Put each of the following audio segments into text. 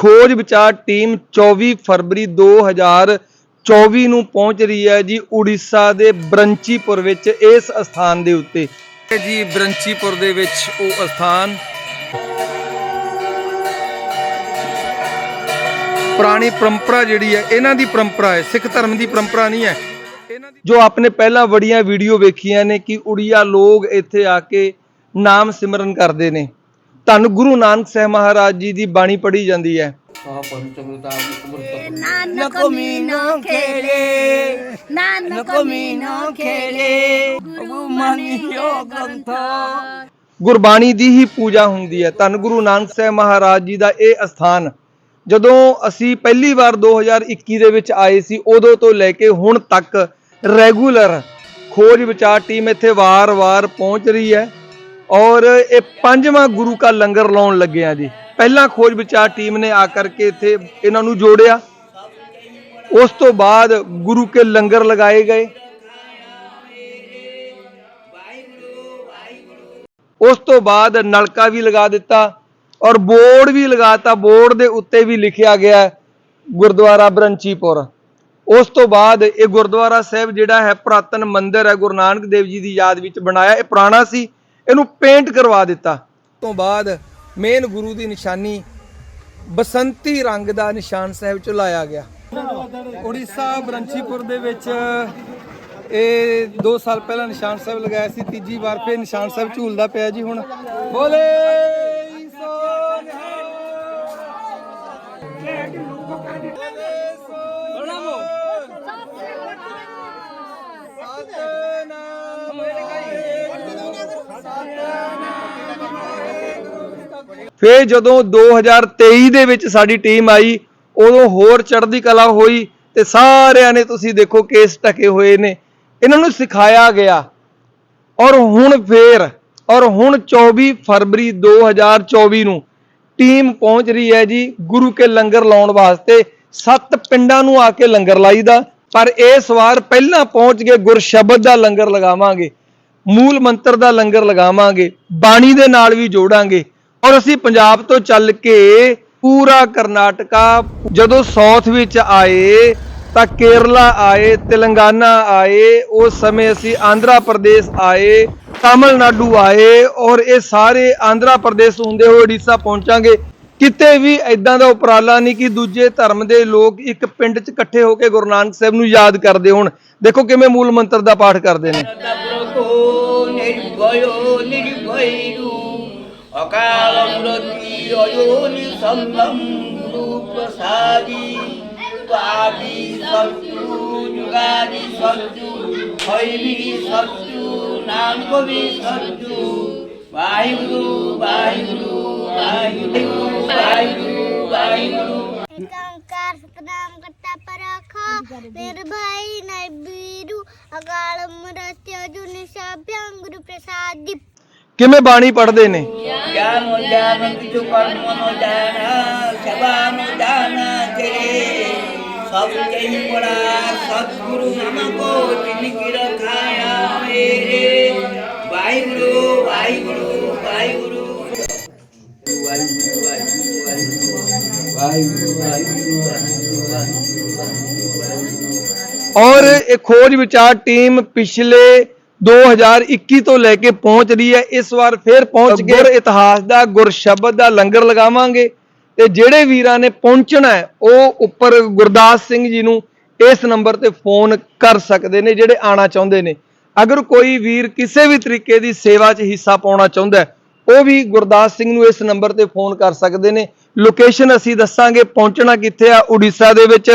ਖੋਜ ਵਿਚਾਰ ਟੀਮ 24 ਫਰਵਰੀ 2024 ਨੂੰ ਪਹੁੰਚ ਰਹੀ ਹੈ ਜੀ ਉੜੀਸਾ ਦੇ ਬਰੰਚੀਪੁਰ ਵਿੱਚ ਇਸ ਸਥਾਨ ਦੇ ਉੱਤੇ। ਜੀ ਬਰੰਚੀਪੁਰ ਦੇ ਵਿੱਚ ਉਹ ਸਥਾਨ ਪੁਰਾਣੀ ਪਰੰਪਰਾ ਜਿਹੜੀ ਹੈ ਇਹਨਾਂ ਦੀ ਪਰੰਪਰਾ ਹੈ ਸਿੱਖ ਧਰਮ ਦੀ ਪਰੰਪਰਾ ਨਹੀਂ ਹੈ। ਜੋ ਆਪਨੇ ਪਹਿਲਾਂ ਬੜੀਆਂ ਵੀਡੀਓ ਵੇਖੀਆਂ ਨੇ ਕਿ ਉੜੀਆ ਲੋਕ ਇੱਥੇ ਆ ਕੇ ਨਾਮ ਸਿਮਰਨ ਕਰਦੇ ਨੇ। ਧੰਨ ਗੁਰੂ ਨਾਨਕ ਸਾਹਿਬ ਮਹਾਰਾਜ ਜੀ ਦੀ ਬਾਣੀ ਪੜ੍ਹੀ ਜਾਂਦੀ ਹੈ। ਨਾਨਕ ਮੀਨੋ ਖੇਲੇ ਨਾਨਕ ਮੀਨੋ ਖੇਲੇ ਗੁਰੂ ਮਨਿਓ ਗ੍ਰੰਥ। ਗੁਰਬਾਣੀ ਦੀ ਹੀ ਪੂਜਾ ਹੁੰਦੀ ਹੈ। ਧੰਨ ਗੁਰੂ ਨਾਨਕ ਸਾਹਿਬ ਮਹਾਰਾਜ ਜੀ ਦਾ ਇਹ ਅਸਥਾਨ। ਜਦੋਂ ਅਸੀਂ ਪਹਿਲੀ ਵਾਰ 2021 ਦੇ ਵਿੱਚ ਆਏ ਸੀ ਉਦੋਂ ਤੋਂ ਲੈ ਕੇ ਹੁਣ ਤੱਕ ਰੈਗੂਲਰ ਖੋਜ ਵਿਚਾਰ ਟੀਮ ਇੱਥੇ ਵਾਰ-ਵਾਰ ਪਹੁੰਚ ਰਹੀ ਹੈ। ਔਰ ਇਹ ਪੰਜਵਾਂ ਗੁਰੂ ਕਾ ਲੰਗਰ ਲਾਉਣ ਲੱਗੇ ਆ ਜੀ। ਪਹਿਲਾਂ ਖੋਜ ਵਿਚਾਰ ਟੀਮ ਨੇ ਆ ਕਰਕੇ ਇੱਥੇ ਇਹਨਾਂ ਨੂੰ ਜੋੜਿਆ। ਉਸ ਤੋਂ ਬਾਅਦ ਗੁਰੂ ਕੇ ਲੰਗਰ ਲਗਾਏ ਗਏ। ਉਸ ਤੋਂ ਬਾਅਦ ਨਲਕਾ ਵੀ ਲਗਾ ਦਿੱਤਾ ਔਰ ਬੋਰਡ ਵੀ ਲਗਾਤਾ। ਬੋਰਡ ਦੇ ਉੱਤੇ ਵੀ ਲਿਖਿਆ ਗਿਆ ਗੁਰਦੁਆਰਾ ਬਰੰਚੀਪੁਰ। ਉਸ ਤੋਂ ਬਾਅਦ ਇਹ ਗੁਰਦੁਆਰਾ ਸਾਹਿਬ ਜਿਹੜਾ ਹੈ, ਪੁਰਾਤਨ ਮੰਦਿਰ ਹੈ, ਗੁਰੂ ਨਾਨਕ ਦੇਵ ਜੀ ਦੀ ਯਾਦ ਵਿੱਚ ਬਣਾਇਆ। ਇਹ ਪੁਰਾਣਾ ਸੀ ਇਹਨੂੰ ਪੇਂਟ ਕਰਵਾ ਦਿੱਤਾ। ਤੋਂ ਬਾਅਦ ਮੇਨ ਗੁਰੂ ਦੀ ਨਿਸ਼ਾਨੀ ਬਸੰਤੀ ਰੰਗ ਦਾ ਨਿਸ਼ਾਨ ਸਾਹਿਬ ਚ ਲਾਇਆ ਗਿਆ। ਉੜੀਸਾ ਬਰੰਚੀਪੁਰ ਦੇ ਵਿੱਚ ਇਹ 2 ਸਾਲ ਪਹਿਲਾਂ ਨਿਸ਼ਾਨ ਸਾਹਿਬ ਲਗਾਇਆ ਸੀ ਤੀਜੀ ਵਾਰ ਫੇਰ ਨਿਸ਼ਾਨ ਸਾਹਿਬ ਝੂਲਦਾ ਪਿਆ ਜੀ ਹੁਣ। ਬੋਲੇ! ਫਿਰ ਜਦੋਂ 2023 ਦੇ ਵਿੱਚ ਸਾਡੀ ਟੀਮ ਆਈ, ਉਦੋਂ ਹੋਰ ਚੜ੍ਹਦੀ ਕਲਾ ਹੋਈ ਤੇ ਸਾਰਿਆਂ ਨੇ ਤੁਸੀਂ ਦੇਖੋ ਕੇਸ ਟਕੇ ਹੋਏ ਨੇ। ਇਹਨਾਂ ਨੂੰ ਸਿਖਾਇਆ ਗਿਆ। ਔਰ ਹੁਣ ਫੇਰ, ਔਰ ਹੁਣ 24 ਫਰਵਰੀ 2024 ਨੂੰ ਟੀਮ ਪਹੁੰਚ ਰਹੀ ਹੈ ਜੀ ਗੁਰੂ ਕੇ ਲੰਗਰ ਲਾਉਣ ਵਾਸਤੇ। ਸੱਤ ਪਿੰਡਾਂ ਨੂੰ ਆ ਕੇ ਲੰਗਰ ਲਾਈਦਾ, ਪਰ ਇਸ ਵਾਰ ਪਹਿਲਾਂ ਪਹੁੰਚ ਕੇ ਗੁਰਸ਼ਬਦ ਦਾ ਲੰਗਰ ਲਗਾਵਾਂਗੇ, ਮੂਲ ਮੰਤਰ ਦਾ ਲੰਗਰ ਲਗਾਵਾਂਗੇ, ਬਾਣੀ ਦੇ ਨਾਲ ਵੀ ਜੋੜਾਂਗੇ। ਔਰ ਅਸੀਂ ਪੰਜਾਬ ਤੋਂ ਚੱਲ ਕੇ ਪੂਰਾ ਕਰਨਾਟਕਾ, ਜਦੋਂ ਸਾਊਥ ਵਿੱਚ ਆਏ, ਤਾਂ ਕੇਰਲਾ ਆਏ, ਤੇਲੰਗਾਨਾ ਆਏ, ਉਸ ਸਮੇਂ ਅਸੀਂ ਆਂਧਰਾ ਪ੍ਰਦੇਸ਼ ਆਏ, ਤਾਮਿਲਨਾਡੂ ਆਏ, ਔਰ ਇਹ ਸਾਰੇ ਆਂਧਰਾ ਪ੍ਰਦੇਸ਼ ਹੁੰਦੇ ਹੋਏ ਓਡੀਸ਼ਾ ਪਹੁੰਚਾਂਗੇ। ਕਿਤੇ ਵੀ ਐਦਾਂ ਦਾ ਉਪਰਾਲਾ ਨਹੀਂ ਕਿ ਦੂਜੇ ਧਰਮ ਦੇ ਲੋਕ ਇੱਕ ਪਿੰਡ 'ਚ ਇਕੱਠੇ ਹੋ ਕੇ ਗੁਰੂ ਨਾਨਕ ਸਾਹਿਬ ਨੂੰ ਯਾਦ ਕਰਦੇ ਹੋਣ। ਦੇਖੋ ਕਿਵੇਂ ਮੂਲ ਮੰਤਰ ਦਾ ਪਾਠ ਕਰਦੇ ਨੇ। ਨਿਰਭਇਓ, ਨਿਰਭਇਰੂ। अकालमृति अयोनि सम्भम गुरु प्रसादी पापी सत्तु युगादि सत्तु भैवी सत्तु नाम कवि सत्तु वाहिगुरु वाहिगुरु वाहिगुरु वाहिगुरु वाहिगुरु। ओंकार सतनाम करता परख निर्भय नैबीरु अकालमृत्य अजुनि सभ्यं गुरु प्रसादी ਕਿਵੇਂ ਬਾਣੀ ਪੜ੍ਹਦੇ ਨੇ ਗਿਆਨ ਹੋ ਗਿਆਨ ਪਿਛੂ ਕਰਮ ਹੋ ਜਾਣਾ ਸਭਾ ਨੂੰ ਜਾਣਾ ਤੇਰੇ ਸਭ ਕਹੀ ਪੜਾ ਸਤਿਗੁਰੂ ਹਮਕੋ ਜਿਨ ਕੀ ਰਖਾਇਆ ਮੇਰੇ ਵਾਹਿਗੁਰੂ ਵਾਹਿਗੁਰੂ ਵਾਹਿਗੁਰੂ ਵਾਹਿਗੁਰੂ ਵਾਹਿਗੁਰੂ ਵਾਹਿਗੁਰੂ ਵਾਹਿਗੁਰੂ ਵਾਹਿਗੁਰੂ ਔਰ ਇਹ ਖੋਜ ਵਿਚਾਰ ਟੀਮ ਪਿਛਲੇ 2021 ਤੋਂ ਲੈ ਕੇ ਪਹੁੰਚ ਰਹੀ ਹੈ। ਇਸ ਵਾਰ ਫੇਰ ਪਹੁੰਚ ਗਏ ਗੁਰ ਇਤਿਹਾਸ ਦਾ ਗੁਰ ਸ਼ਬਦ ਦਾ ਲੰਗਰ ਲਗਾਵਾਂਗੇ। ਤੇ ਜਿਹੜੇ ਵੀਰਾਂ ਨੇ ਪਹੁੰਚਣਾ ਹੈ ਉਹ ਉੱਪਰ ਗੁਰਦਾਸ ਸਿੰਘ ਜੀ ਨੂੰ ਇਸ ਨੰਬਰ ਤੇ ਫੋਨ ਕਰ ਸਕਦੇ ਨੇ ਜਿਹੜੇ ਆਣਾ ਚਾਹੁੰਦੇ ਨੇ। ਅਗਰ ਕੋਈ ਵੀਰ ਕਿਸੇ ਵੀ ਤਰੀਕੇ ਦੀ ਸੇਵਾ 'ਚ ਹਿੱਸਾ ਪਾਉਣਾ ਚਾਹੁੰਦਾ ਉਹ ਵੀ ਗੁਰਦਾਸ ਸਿੰਘ ਨੂੰ ਇਸ ਨੰਬਰ ਤੇ ਫੋਨ ਕਰ ਸਕਦੇ ਨੇ। ਲੋਕੇਸ਼ਨ ਅਸੀਂ ਦੱਸਾਂਗੇ ਪਹੁੰਚਣਾ ਕਿੱਥੇ ਆ ਉੜੀਸਾ ਦੇ ਵਿੱਚ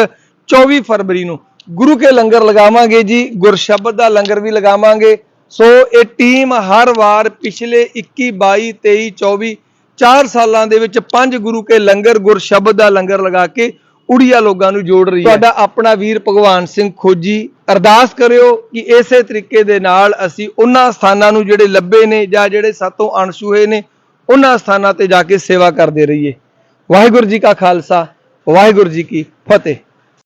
24 ਫਰਵਰੀ ਨੂੰ। ਗੁਰੂ ਕੇ ਲੰਗਰ ਲਗਾਵਾਂਗੇ ਜੀ ਗੁਰਸ਼ਬਦ ਦਾ ਲੰਗਰ ਵੀ ਲਗਾਵਾਂਗੇ। ਸੋ ਇਹ ਟੀਮ ਹਰ ਵਾਰ ਪਿਛਲੇ 21 22 23 24 4 ਸਾਲਾਂ ਦੇ ਵਿੱਚ ਪੰਜ ਗੁਰੂ ਕੇ ਲੰਗਰ ਗੁਰਸ਼ਬਦ ਦਾ ਲੰਗਰ ਲਗਾ ਕੇ ਉੜੀਆ ਲੋਕਾਂ ਨੂੰ ਜੋੜ ਰਹੀ ਹੈ। ਤੁਹਾਡਾ ਆਪਣਾ ਵੀਰ ਭਗਵਾਨ ਸਿੰਘ ਖੋਜੀ, ਅਰਦਾਸ ਕਰਿਓ ਕਿ ਇਸੇ ਤਰੀਕੇ ਦੇ ਨਾਲ ਅਸੀਂ ਉਹਨਾਂ ਸਥਾਨਾਂ ਨੂੰ ਜਿਹੜੇ ਲੱਭੇ ਨੇ ਜਾਂ ਜਿਹੜੇ ਸਾਤੋਂ ਅਣਸ਼ੂਹੇ ਨੇ, ਉਹਨਾਂ ਸਥਾਨਾਂ ਤੇ ਜਾ ਕੇ ਸੇਵਾ ਕਰਦੇ ਰਹੀਏ। ਵਾਹਿਗੁਰੂ ਜੀ ਕਾ ਖਾਲਸਾ, ਵਾਹਿਗੁਰੂ ਜੀ ਕੀ ਫਤਿਹ।